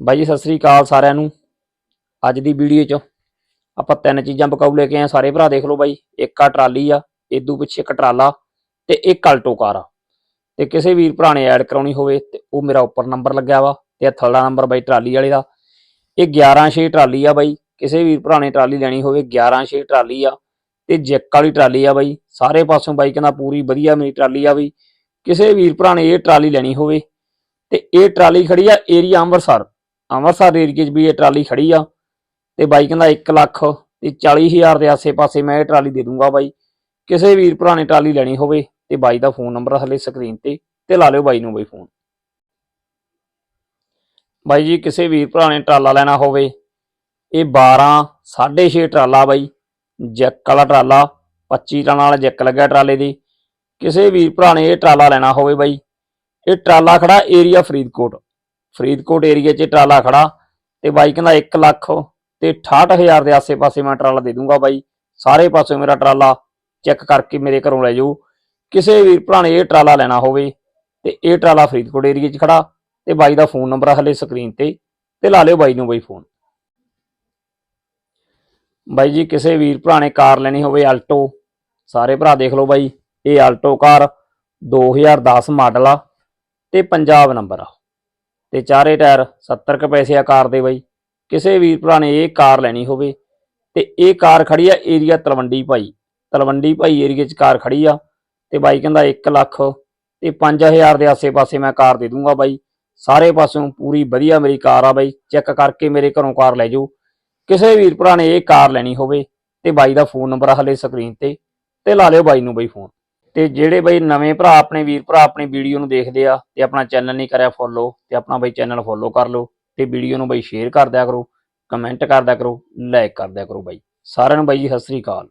ਬਾਈ ਜੀ, ਸਤਿ ਸ੍ਰੀ ਅਕਾਲ ਸਾਰਿਆਂ ਨੂੰ। ਅੱਜ ਦੀ ਵੀਡੀਓ 'ਚ ਆਪਾਂ ਤਿੰਨ ਚੀਜ਼ਾਂ ਬਕਾਊ ਲੈ ਕੇ ਆਏ ਸਾਰੇ ਭਰਾ ਦੇਖ ਲਓ ਬਾਈ, ਇੱਕ ਆ ਟਰਾਲੀ ਆ ਇਦੋਂ ਪਿੱਛੇ ਇੱਕ ਟਰਾਲਾ ਤੇ ਇੱਕ ਅਲਟੋ ਕਾਰ ਆ। ਤੇ ਕਿਸੇ ਵੀਰ ਭਰਾ ਨੇ ਐਡ ਕਰਾਉਣੀ ਹੋਵੇ ਤੇ ਉਹ ਮੇਰਾ ਉੱਪਰ ਨੰਬਰ ਲੱਗਿਆ ਵਾ ਤੇ ਇਹ ਥੱਲਾ ਨੰਬਰ ਬਾਈ ਟਰਾਲੀ ਵਾਲੇ ਦਾ। ਇਹ 116 ਟਰਾਲੀ ਆ ਬਾਈ। ਕਿਸੇ ਵੀਰ ਭਰਾ ਨੇ ਟਰਾਲੀ ਲੈਣੀ ਹੋਵੇ 116 ਟਰਾਲੀ ਆ ਤੇ ਜੈਕ ਵਾਲੀ ਟਰਾਲੀ ਆ ਬਾਈ। ਸਾਰੇ ਪਾਸੋਂ ਬਾਈ ਕਹਿੰਦਾ ਪੂਰੀ ਵਧੀਆ ਮੇਰੀ ਟਰਾਲੀ ਆ ਬਾਈ। ਕਿਸੇ ਵੀਰ ਭਰਾ ਨੇ ਇਹ ਟਰਾਲੀ ਲੈਣੀ ਹੋਵੇ ਤੇ ਇਹ ਟਰਾਲੀ ਖੜੀ ਆ ਏਰੀਆ ਅੰਮ੍ਰਿਤਸਰ। ਅੰਮ੍ਰਿਤਸਰ ਏਰੀਏ 'ਚ ਵੀ ਇਹ ਟਰਾਲੀ ਖੜੀ ਆ ਤੇ ਬਾਈ ਕਹਿੰਦਾ 1 ਲੱਖ ਤੇ 40000 ਦੇ ਆਸੇ-ਪਾਸੇ ਮੈਂ ਇਹ ਟਰਾਲੀ ਦੇ ਦੂੰਗਾ ਬਾਈ। ਕਿਸੇ ਵੀਰ ਭਰਾ ਨੇ ਟਰਾਲੀ ਲੈਣੀ ਹੋਵੇ ਤੇ ਬਾਈ ਦਾ ਫੋਨ ਨੰਬਰ ਥੱਲੇ ਸਕਰੀਨ ਤੇ ਤੇ ਲਾ ਲਿਓ ਬਾਈ ਨੂੰ ਬਾਈ ਫੋਨ ਬਾਈ ਜੀ, ਕਿਸੇ ਵੀਰ ਭਰਾ ਨੇ ਟਰਾਲਾ ਲੈਣਾ ਹੋਵੇ, ਇਹ 12 6.5 ਟਰਾਲਾ ਬਾਈ, ਜੈਕ ਵਾਲਾ ਟਰਾਲਾ 25 ਟਨ ਵਾਲਾ ਜੈਕ ਲੱਗਿਆ ਟਰਾਲੇ ਦੀ। ਕਿਸੇ ਵੀਰ ਭਰਾ ਨੇ ਇਹ ਟਰਾਲਾ ਲੈਣਾ ਹੋਵੇ ਬਾਈ, ਇਹ ਟਰਾਲਾ ਖੜਾ ਏਰੀਆ ਫਰੀਦਕੋਟ। ਫਰੀਦਕੋਟ ਏਰੀਆ 'ਚ ਟਰਾਲਾ ਖੜਾ ਤੇ ਬਾਈ ਕਹਿੰਦਾ 1 ਲੱਖ ਤੇ 68000 ਦੇ ਆਸੇ-ਪਾਸੇ ਮੈਂ ਟਰਾਲਾ ਦੇ ਦੂੰਗਾ ਬਾਈ। ਸਾਰੇ ਪਾਸੇ ਮੇਰਾ ਟਰਾਲਾ ਚੈੱਕ ਕਰਕੇ ਮੇਰੇ ਘਰੋਂ ਲੈ ਜਾਓ। ਕਿਸੇ ਵੀਰ ਭਰਾ ਨੇ ਇਹ ਟਰਾਲਾ ਲੈਣਾ ਹੋਵੇ ਤੇ ਇਹ ਟਰਾਲਾ ਫਰੀਦਕੋਟ ਏਰੀਆ 'ਚ ਖੜਾ ਤੇ ਬਾਈ ਦਾ ਫੋਨ ਨੰਬਰ ਆ ਹਲੇ ਸਕਰੀਨ ਤੇ ਤੇ ਲਾ ਲਿਓ ਬਾਈ ਨੂੰ ਬਾਈ ਫੋਨ। ਬਾਈ ਜੀ, ਕਿਸੇ ਵੀਰ ਭਰਾ ਨੇ ਕਾਰ ਲੈਣੀ ਹੋਵੇ ਆਲਟੋ, ਸਾਰੇ ਭਰਾ ਦੇਖ ਲਓ ਬਾਈ, ਇਹ ਆਲਟੋ ਕਾਰ 2010 ਮਾਡਲ ਆ ਤੇ ਪੰਜਾਬ ਨੰਬਰ ਆ। ਤੇ ਚਾਰੇ ਟਾਇਰ 70 ਕੁ ਪੈਸੇ ਆ ਕਾਰ ਦੇ ਬਾਈ। ਕਿਸੇ ਵੀਰ ਭਰਾ ਨੇ ਇਹ ਕਾਰ ਲੈਣੀ ਹੋਵੇ ਤੇ ਇਹ ਕਾਰ ਖੜੀ ਆ ਏਰੀਆ ਤਲਵੰਡੀ ਭਾਈ। ਤਲਵੰਡੀ ਭਾਈ ਏਰੀਆ 'ਚ ਕਾਰ ਖੜੀ ਆ ਤੇ ਬਾਈ ਕਹਿੰਦਾ 1 ਲੱਖ ਤੇ 5000 ਦੇ ਆਸੇ-ਪਾਸੇ ਮੈਂ ਕਾਰ ਦੇ ਦੂੰਗਾ ਬਾਈ। ਸਾਰੇ ਪਾਸਿਓਂ ਪੂਰੀ ਵਧੀਆ ਮੇਰੀ ਕਾਰ ਆ ਬਾਈ। ਚੈੱਕ ਕਰਕੇ ਮੇਰੇ ਘਰੋਂ ਕਾਰ ਲੈ ਜਾਓ। ਕਿਸੇ ਵੀਰ ਭਰਾ ਨੇ ਇਹ ਕਾਰ ਲੈਣੀ ਹੋਵੇ ਤੇ ਬਾਈ ਦਾ ਫੋਨ ਨੰਬਰ ਹਲੇ ਸਕਰੀਨ ਤੇ ਤੇ ਲਾ ਲਿਓ ਬਾਈ ਨੂੰ ਬਾਈ ਫੋਨ। ਤੇ ਜਿਹੜੇ ਬਾਈ ਨਵੇਂ ਭਰਾ ਆਪਣੇ ਵੀਰ ਭਰਾ ਆਪਣੀ ਵੀਡੀਓ ਨੂੰ ਦੇਖਦੇ ਆ ਤੇ ਆਪਣਾ ਚੈਨਲ ਨਹੀਂ ਕਰਿਆ ਫੋਲੋ ਤੇ ਆਪਣਾ ਬਾਈ ਚੈਨਲ ਫੋਲੋ ਕਰ ਲਓ ਤੇ ਵੀਡੀਓ ਨੂੰ ਬਾਈ ਸ਼ੇਅਰ ਕਰ ਦਿਆ ਕਰੋ ਕਮੈਂਟ ਕਰਦਿਆ ਕਰੋ ਲਾਈਕ ਕਰਦਿਆ ਕਰੋ ਬਾਈ। ਸਾਰਿਆਂ ਨੂੰ ਬਾਈ ਜੀ ਸਤਿ ਸ੍ਰੀ ਅਕਾਲ।